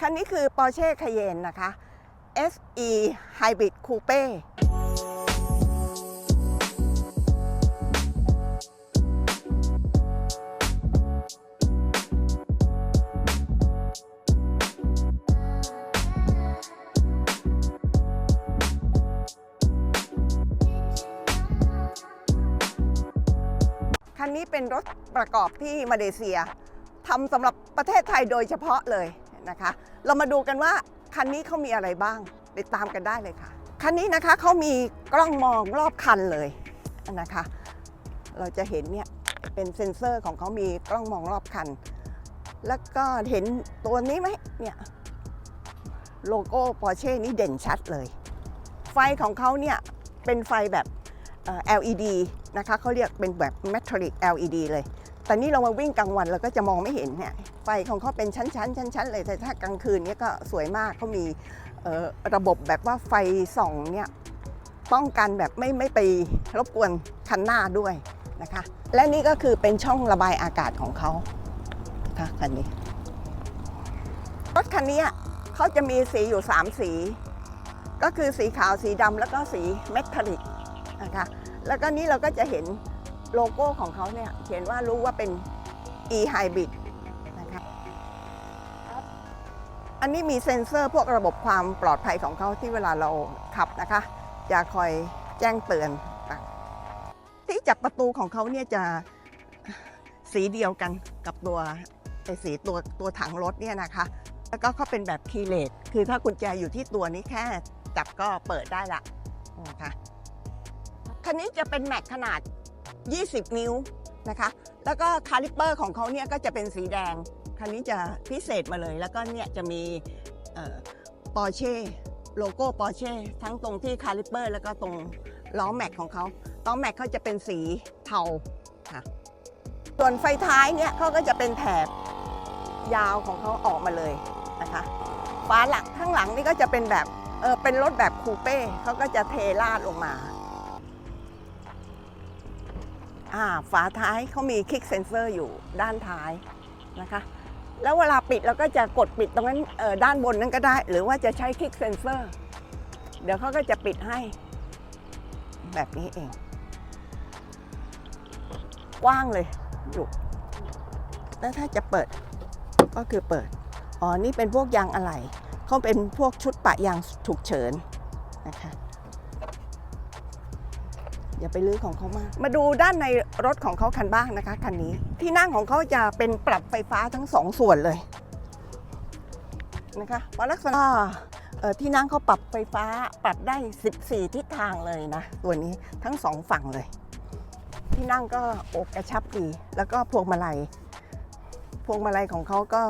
คันนี้คือ Porsche Cayenne นะคะ SE Hybrid Coupe คันนี้เป็นรถประกอบที่มาเลเซียทำสำหรับประเทศไทยโดยเฉพาะเลย นะคะ เรามาดูกันว่าคันนี้เขามีอะไรบ้างติดตามกันได้เลยค่ะ คันนี้นะคะเขามีกล้องมองรอบคันเลยนะคะ เราจะเห็นเนี่ยเป็นเซ็นเซอร์ของเขามีกล้องมองรอบคัน แล้วก็เห็นตัวนี้ไหมเนี่ยโลโก้ Porsche นี่เด่นชัดเลย ไฟของเขาเนี่ยเป็นไฟแบบ LED นะคะเขาเรียกเป็นแบบ metallic LED เลย แต่นี่เรามาวิ่งกลางวันเราก็จะมองไม่เห็นเนี่ยไฟของเขาเป็นชั้นๆชั้นๆเลยแต่ถ้ากลางคืนเนี่ยก็สวยมากเขามีระบบแบบว่าไฟส่องเนี่ยป้องกันแบบไม่ไม่ไปรบกวนคันหน้าด้วยนะคะ และนี่ก็คือเป็นช่องระบายอากาศของเขาค่ะคันนี้รถคันนี้เขาจะมีสีอยู่ 3 สี ก็คือสีขาวสีดำแล้วก็สีเมทัลลิกนะคะแล้วก็นี่เราก็จะเห็น โลโก้ของเขาเนี่ยเขียนว่ารู้ว่าเป็น e hybrid นะคะอันนี้มีเซ็นเซอร์พวกระบบความปลอดภัยของเขาที่เวลาเราขับนะคะ จะคอยแจ้งเตือน ที่จับประตูของเขาเนี่ยจะสีเดียวกันกับตัวไอสีตัวตัวถังรถเนี่ยนะคะ แล้วก็เขาเป็นแบบคีเลสคือถ้ากุญแจอยู่ที่ตัวนี้แค่จับก็เปิดได้ละนะคะคันนี้จะเป็นแม็กขนาด 20 นิ้วนะคะ แล้วก็คาลิปเปอร์ของเขาเนี่ยก็จะเป็นสีแดง คันนี้จะพิเศษมาเลย แล้วก็เนี่ยจะมีปอร์เช่โลโก้ปอร์เช่ทั้งตรงที่คาลิปเปอร์ แล้วก็ตรงล้อแม็กของเขาล้อแม็กเขาจะเป็นสีเทาค่ะส่วนไฟท้ายเนี่ยเขาก็จะเป็นแถบยาวของเขาออกมาเลยนะคะฝาหลังข้างหลังนี่ก็จะเป็นแบบเออเป็นรถแบบคูเป้เขาก็จะเทราดลงมา ฝาท้ายเขามีคลิกเซนเซอร์อยู่ด้านท้ายนะคะ แล้วเวลาปิดเราก็จะกดปิดตรงนั้นด้านบนนั้นก็ได้ หรือว่าจะใช้คลิกเซนเซอร์ เดี๋ยวเขาก็จะปิดให้ แบบนี้เอง กว้างเลยอยู่แล้วถ้าจะเปิดก็คือเปิด อ๋อ นี่เป็นพวกยางอะไหล่เขาเป็นพวกชุดปะยางฉุกเฉินนะคะ อย่าไปลื้อของเขามาก มาดูด้านในรถของเขาคันบ้างนะคะคันนี้ ที่นั่งของเขาจะเป็นปรับไฟฟ้าทั้งสองส่วนเลยนะคะเพราะลักษณะเอ่อที่นั่งเขาปรับไฟฟ้าปรับได้ 14 ทิศทางเลยนะ ตัวนี้ทั้งสองฝั่งเลย ที่นั่งก็อกกระชับดี แล้วก็พวงมาลัย พวงมาลัยของเขาก็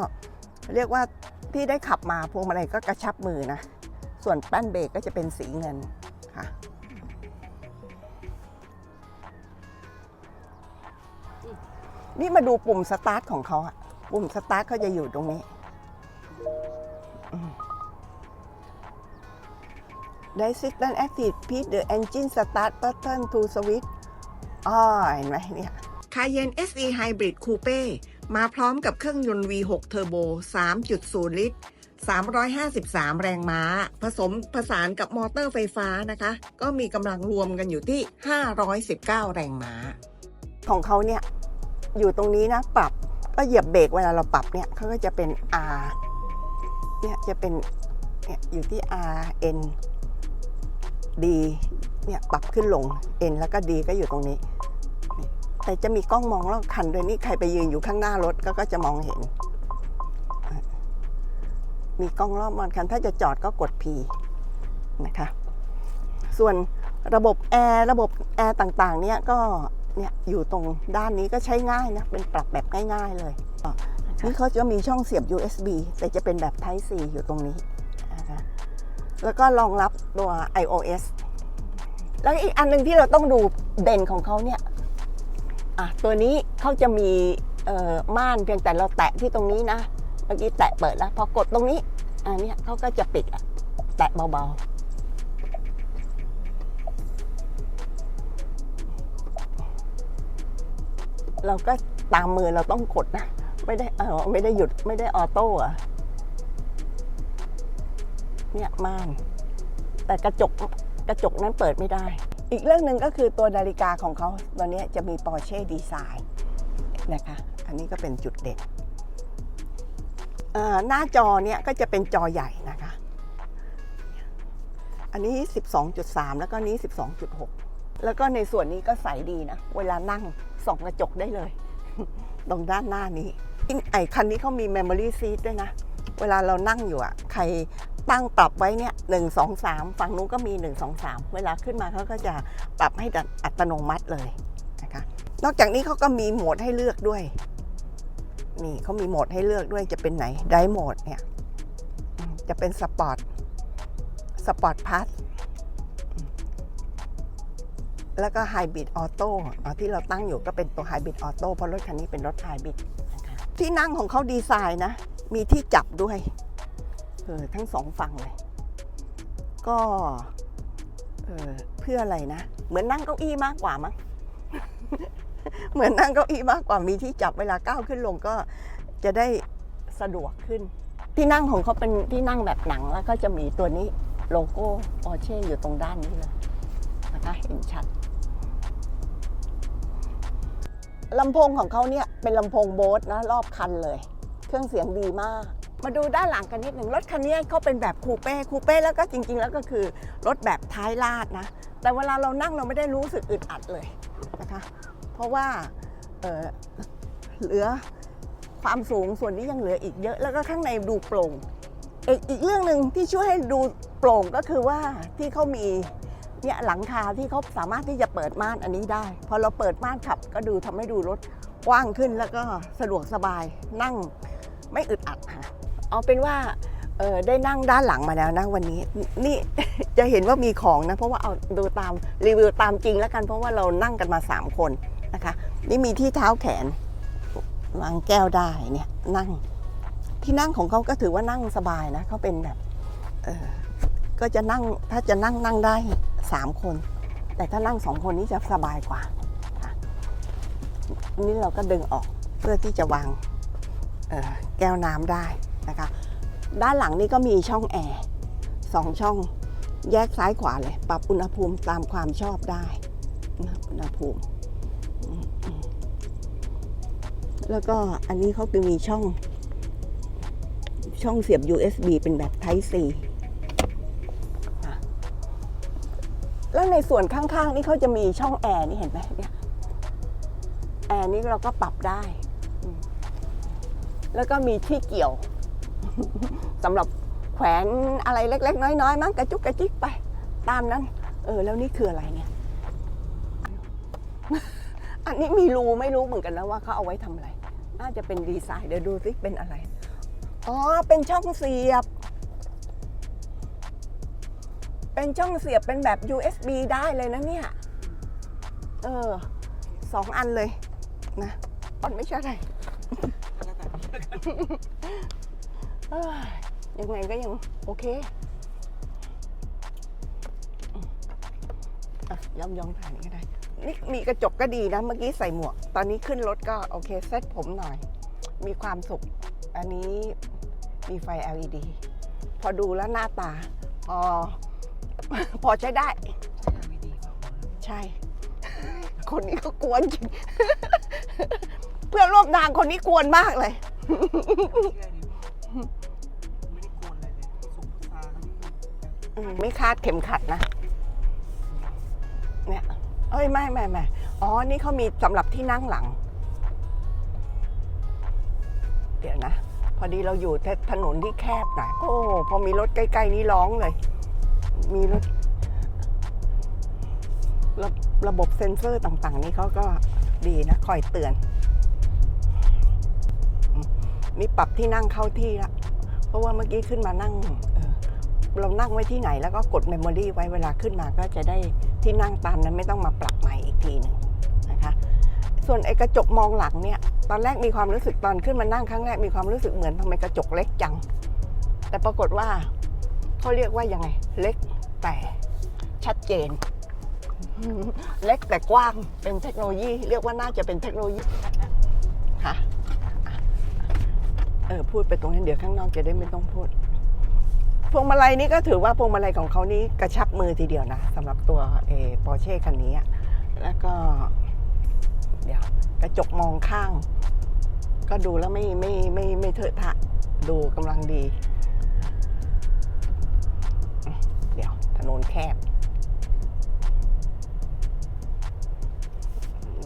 เรียกว่าที่ได้ขับมาพวงมาลัยก็กระชับมือนะ ส่วนแป้นเบรกก็จะเป็นสีเงินค่ะ นี่มาดูปุ่มสตาร์ทของเขาอะปุ่มสตาร์ทเขาจะอยู่ตรงนี้ ได้ซิสตันแอคทีฟพีเดอร์เอนจินสตาร์ทบัตเทิลทูสวิตอ๋อเห็นไหมเนี่ย Cayenne SE Hybrid Coupe มาพร้อมกับเครื่องยนต์ V6 Turbo 3.0 ลิตร 353 แรงม้า ผสมผสานกับมอเตอร์ไฟฟ้านะคะ ก็มีกำลังรวมกันอยู่ที่ 519 แรงม้า ของเขาเนี่ยอยู่ตรงนี้นะปรับก็เหยียบเบรกเวลาเราปรับเนี่ยเขาก็จะเป็น R เนี่ยจะเป็นเนี่ยอยู่ที่ R N D เนี่ยปรับขึ้นลง N แล้วก็ D ก็อยู่ตรงนี้ แต่จะมีกล้องมองรอบคันด้วยนี่ใครไปยืนอยู่ข้างหน้ารถก็ก็จะมองเห็น มีกล้องรอบมองคันถ้าจะจอดก็กด P นะคะ ส่วนระบบแอร์ระบบแอร์ต่างๆเนี่ยก็ เนี่ยอยู่ตรงด้านนี้ก็ใช้ง่ายนะ เป็นปรับแบบง่ายๆเลยอะนี่เขาจะมีช่องเสียบ USB แต่จะเป็นแบบ Type C อยู่ตรงนี้นะคะแล้วก็รองรับตัว iOS แล้วอีกอันหนึ่งที่เราต้องดูเด่นของเขาเนี่ยอะตัวนี้เขาจะมีเอ่อม่านเพียงแต่เราแตะที่ตรงนี้นะ เมื่อกี้แตะเปิดแล้ว พอกดตรงนี้ อันนี้เขาก็จะปิดละแตะเบาๆ เราก็ตามมือเราต้องกดนะ ไม่ได้เออไม่ได้หยุดไม่ได้ออโต้อะเนี่ยม่าน แต่กระจกกระจกนั้นเปิดไม่ได้ อีกเรื่องหนึ่งก็คือตัวนาฬิกาของเขาตัวนี้จะมี Porsche Design นะคะ อันนี้ก็เป็นจุดเด่นหน้าจอเนี่ยก็จะเป็นจอใหญ่นะคะ อันนี้ 12.3 แล้วก็นี้ 12.6 แล้วก็ในส่วนนี้ก็ใสดีนะ เวลานั่ง ส่องกระจกได้เลย ตรงด้านหน้านี้ไอ้คันนี้เขามี Memory Seat ด้วยนะ เวลาเรานั่งอยู่อะใครตั้งปรับไว้เนี่ยหนึ่งสองสามฝั่งนู้นก็มีหนึ่งสองสามเวลาขึ้นมาเขาก็จะปรับให้อัตโนมัติเลยนะคะ นอกจากนี้เขาก็มีโหมดให้เลือกด้วย นี่เขามีโหมดให้เลือกด้วยจะเป็นไหนได้โหมดเนี่ย จะเป็นสปอร์ตสปอร์ตพัท แล้วก็ไฮบริดออโต้ที่เราตั้งอยู่ก็เป็นตัวไฮบริดออโต้เพราะรถคันนี้เป็นรถไฮบริดที่นั่งของเขาดีไซน์นะ มีที่จับด้วยเออทั้งสองฝั่งเลย ก็เออเพื่ออะไรนะ เหมือนนั่งเก้าอี้มากกว่ามั้งเหมือนนั่งเก้าอี้มากกว่ามีที่จับเวลาก้าวขึ้นลงก็จะได้สะดวกขึ้น ที่นั่งของเขาเป็นที่นั่งแบบหนังแล้วก็จะมีตัวนี้โลโก้ปอร์เช่อยู่ตรงด้านนี้เลยนะคะเห็นชัด ลำโพงของเขาเนี่ยเป็นลำโพงโบสนะรอบคันเลย เครื่องเสียงดีมาก มาดูด้านหลังกันนิดหนึ่งรถคันนี้เขาเป็นแบบคูเป้คูเป้แล้วก็จริง ๆ แล้วก็คือรถแบบท้ายลาดนะ แต่เวลาเรานั่งเราไม่ได้รู้สึกอึดอัดเลยนะคะ เพราะว่าเออเหลือความสูงส่วนนี้ยังเหลืออีกเยอะ แล้วก็ข้างในดูโปร่งอีกอีกเรื่องหนึ่งที่ช่วยให้ดูโปร่งก็คือว่าที่เขามี เนี่ยหลังคาที่เขาสามารถที่จะเปิดม่านอันนี้ได้ พอเราเปิดม่านขับก็ดูทำให้ดูรถกว้างขึ้นแล้วก็สะดวกสบายนั่งไม่อึดอัดค่ะเอาเป็นว่าเออได้นั่งด้านหลังมาแล้วนะวันนี้ นี่จะเห็นว่ามีของนะ เพราะว่าเอาดูตามรีวิวตามจริงแล้วกันเพราะว่าเรานั่งกันมา 3 คนนะคะ นี่มีที่เท้าแขนวางแก้วได้เนี่ยนั่งที่นั่งของเขาก็ถือว่านั่งสบายนะเขาเป็นแบบเออก็จะนั่งถ้าจะนั่งนั่งได้ สามคน แต่ถ้านั่งสองคนนี้จะสบายกว่านนี้เราก็ดึงออกเพื่อที่จะวางแก้วน้ำได้นะคะ ด้านหลังนี่ก็มีช่องแอร์สองช่องแยกซ้ายขวาเลย ปรับอุณหภูมิตามความชอบได้ อุณหภูมิ แล้วก็อันนี้เขาจะมีช่อง ช่องเสียบ USB เป็นแบบ Type C แล้วในส่วนข้างๆนี่เขาจะมีช่องแอร์นี่เห็นไหมเนี่ยแอร์นี่เราก็ปรับได้ แล้วก็มีที่เกี่ยวสำหรับแขวนอะไรเล็ก ๆ น้อยๆมั้งกระจุกกระจิกไป ตามนั้น เออ แล้วนี่คืออะไรเนี่ย อันนี้มีรูไม่รู้เหมือนกันนะว่าเขาเอาไว้ทำอะไร น่าจะเป็นดีไซน์เดี๋ยวดูสิเป็นอะไร อ๋อ เป็นช่องเสียบ เป็นช่องเสียบเป็นแบบ USB ได้เลยนะเนี่ย เออสองอันเลยนะอ่อนไม่ใช่อะไรยังไงก็ยังโอเคอะยอมยอมถ่ายนี่ก็ได้ นี่มีกระจกก็ดีนะ เมื่อกี้ใส่หมวก ตอนนี้ขึ้นรถก็โอเคเซ็ตผมหน่อย มีความสุข อันนี้มีไฟ LED พอดูแล้วหน้าตา พอ พอใช้ได้ ใช่ คนนี้ก็กวนจริง เพื่อนร่วมทางคนนี้กวนมากเลยไม่ครับพี่อืมไม่คาดเข็มขัดนะ เนี่ย เอ้ยไม่ไม่ไม่อ๋อ นี่เขามีสำหรับที่นั่งหลัง เดี๋ยวนะ พอดีเราอยู่ถนนที่แคบหน่อย โอ้ พอมีรถใกล้ ๆ นี่ร้องเลย มีรถระระบบเซ็นเซอร์ต่างๆ นี่เขาก็ดีนะ คอยเตือนมมีปรับที่นั่งเข้าที่ละเพราะว่าเมื่อกี้ขึ้นมานั่งเออเรานั่งไว้ที่ไหนแล้วก็กดเมมโมรีไว้เวลาขึ้นมาก็จะได้ที่นั่งตามนั้นไม่ต้องมาปรับใหม่อีกทีหนึ่งนะคะ ส่วนไอ้กระจกมองหลังเนี่ย ตอนแรกมีความรู้สึกตอนขึ้นมานั่งครั้งแรกมีความรู้สึกเหมือนทำไมกระจกเล็กจัง แต่ปรากฏว่า เขาเรียกว่ายังไง เล็กแต่ชัดเจน เล็กแต่กว้างเป็นเทคโนโลยี เรียกว่าน่าจะเป็นเทคโนโลยีค่ะอะเออพูดไปตรงนั้นเดี๋ยวข้างนอกจะได้ไม่ต้องพูดพวงมาลัยนี่ก็ถือว่าพวงมาลัยของเขานี่กระชับมือทีเดียวนะสำหรับตัวเอปอร์เช่คันนี้อะแล้วก็ เดี๋ยวกระจกมองข้าง ก็ดูแล้วไม่ไม่ไม่ไม่เถอะทะดูกำลังดี เดี๋ยวถนน แคบ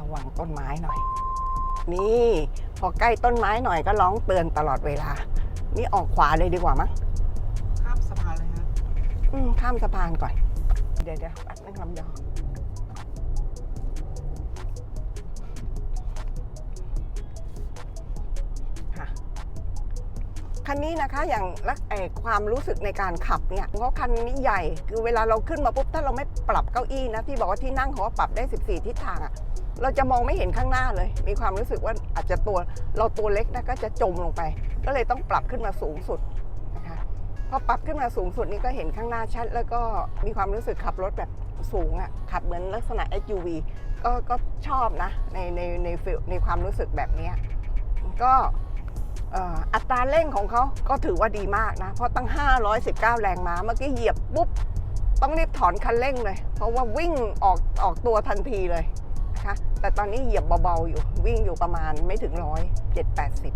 ระวังต้นไม้หน่อย นี่ พอใกล้ต้นไม้หน่อยก็ร้องเตือนตลอดเวลา นี่ออกขวาเลยดีกว่ามั้งข้ามสะพานเลยฮะอืมข้ามสะพานก่อน เดี๋ยวเดี๋ยวแป๊บนึงลำยอง คันนี้นะคะอย่างลักไอความรู้สึกในการขับเนี่ยเพราะคันนี้ใหญ่คือเวลาเราขึ้นมาปุ๊บถ้าเราไม่ปรับเก้าอี้นะที่บอกว่าที่นั่งเขาปรับได้ 14 ทิศทางอะเราจะมองไม่เห็นข้างหน้าเลย มีความรู้สึกว่าอาจจะตัวเราตัวเล็กนะก็จะจมลงไป ก็เลยต้องปรับขึ้นมาสูงสุดนะคะพอปรับขึ้นมาสูงสุดนี่ก็เห็นข้างหน้าชัด แล้วก็มีความรู้สึกขับรถแบบสูงอะ่ะขับเหมือนลักษณะ SUV ก็ก็ชอบนะในในในฟิลในความรู้สึกแบบเนี้ยก็ อัตราเร่งของเขาก็ถือว่าดีมากนะ เพราะตั้ง 519 แรงม้าเมื่อกี้เหยียบปุ๊บ ต้องรีบถอนคันเร่งเลย เพราะว่าวิ่งออกออกตัวทันทีเลยนะคะแต่ตอนนี้เหยียบเบาๆอยู่ วิ่งอยู่ประมาณไม่ถึงร้อยเจ็ดแปดสิบ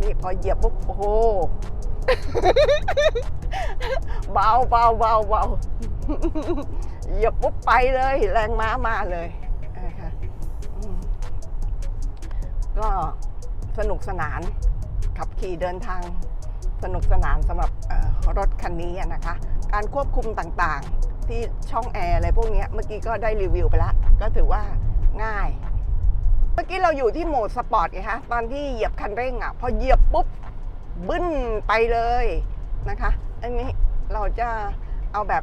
นี่พอเหยียบปุ๊บโอ้โหเบาเบาเบาเบาเหยียบปุ๊บไปเลย แรงม้ามาเลยนะคะก็สนุกสนาน ขับขี่เดินทางสนุกสนานสำหรับรถคันนี้นะคะ การควบคุมต่างๆที่ช่องแอร์อะไรพวกนี้เมื่อกี้ก็ได้รีวิวไปแล้ว ก็ถือว่าง่าย เมื่อกี้เราอยู่ที่โหมดสปอร์ตไงคะตอนที่เหยียบคันเร่งอะพอเหยียบปุ๊บบึ้นไปเลยนะคะ อันนี้เราจะเอาแบบ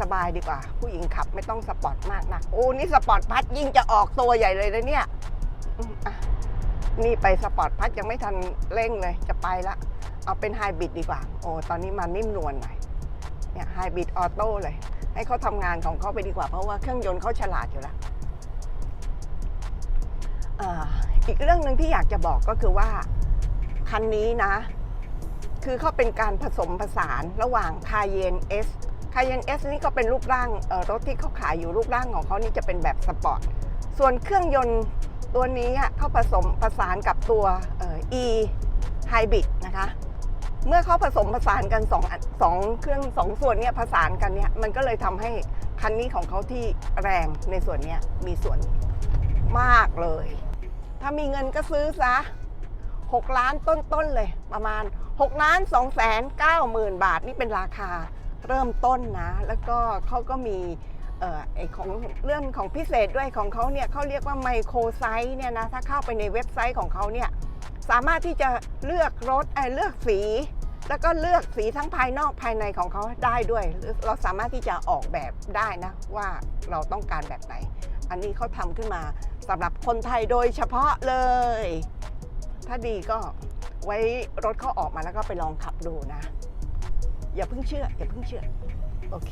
สบายๆดีกว่า ผู้หญิงขับไม่ต้องสปอร์ตมากนะโอ้นี่สปอร์ตพัดยิ่งจะออกตัวใหญ่เลยนะเนี่ยอะ นี่ไปสปอร์ตพัดยังไม่ทันเร่งเลยจะไปละ เอาเป็นไฮบริดดีกว่า โอ้ตอนนี้มานิ่มนวลหน่อยเนี่ยไฮบริดออโต้เลย ให้เขาทำงานของเขาไปดีกว่า เพราะว่าเครื่องยนต์เขาฉลาดอยู่แล้วอีกเรื่องหนึ่งที่อยากจะบอกก็คือว่า คันนี้นะ คือเขาเป็นการผสมผสานระหว่างคาเยน S คาเยน S นี่ก็เป็นรูปร่างรถที่เขาขายอยู่รูปร่างของเขานี่จะเป็นแบบสปอร์ตส่วนเครื่องยนต์ ตัวนี้เขาผสมผสานกับตัว E Hybrid นะคะ เมื่อเขาผสมผสานกันสองอันสองเครื่องสองส่วนเนี้ยผสานกันเนี่ยมันก็เลยทำให้คันนี้ของเขาที่แรงในส่วนเนี้ยมีส่วนมากเลย ถ้ามีเงินก็ซื้อซะ 6 ล้านต้นๆเลยประมาณ6ล้าน2แสน9หมื่นบาทนี่เป็นราคาเริ่มต้นนะ แล้วก็เขาก็มี เอ่อไอของเรื่องของพิเศษด้วยของเขาเนี่ยเขาเรียกว่าไมโครไซส์เนี่ยนะถ้าเข้าไปในเว็บไซต์ของเขาเนี่ยสามารถที่จะเลือกรถเออเลือกสี แล้วก็เลือกสีทั้งภายนอกภายในของเขาได้ด้วย เราสามารถที่จะออกแบบได้นะว่าเราต้องการแบบไหน อันนี้เขาทำขึ้นมาสำหรับคนไทยโดยเฉพาะเลย ถ้าดีก็ไว้รถเขาออกมาแล้วก็ไปลองขับดูนะ อย่าเพิ่งเชื่อ อย่าเพิ่งเชื่อ โอเค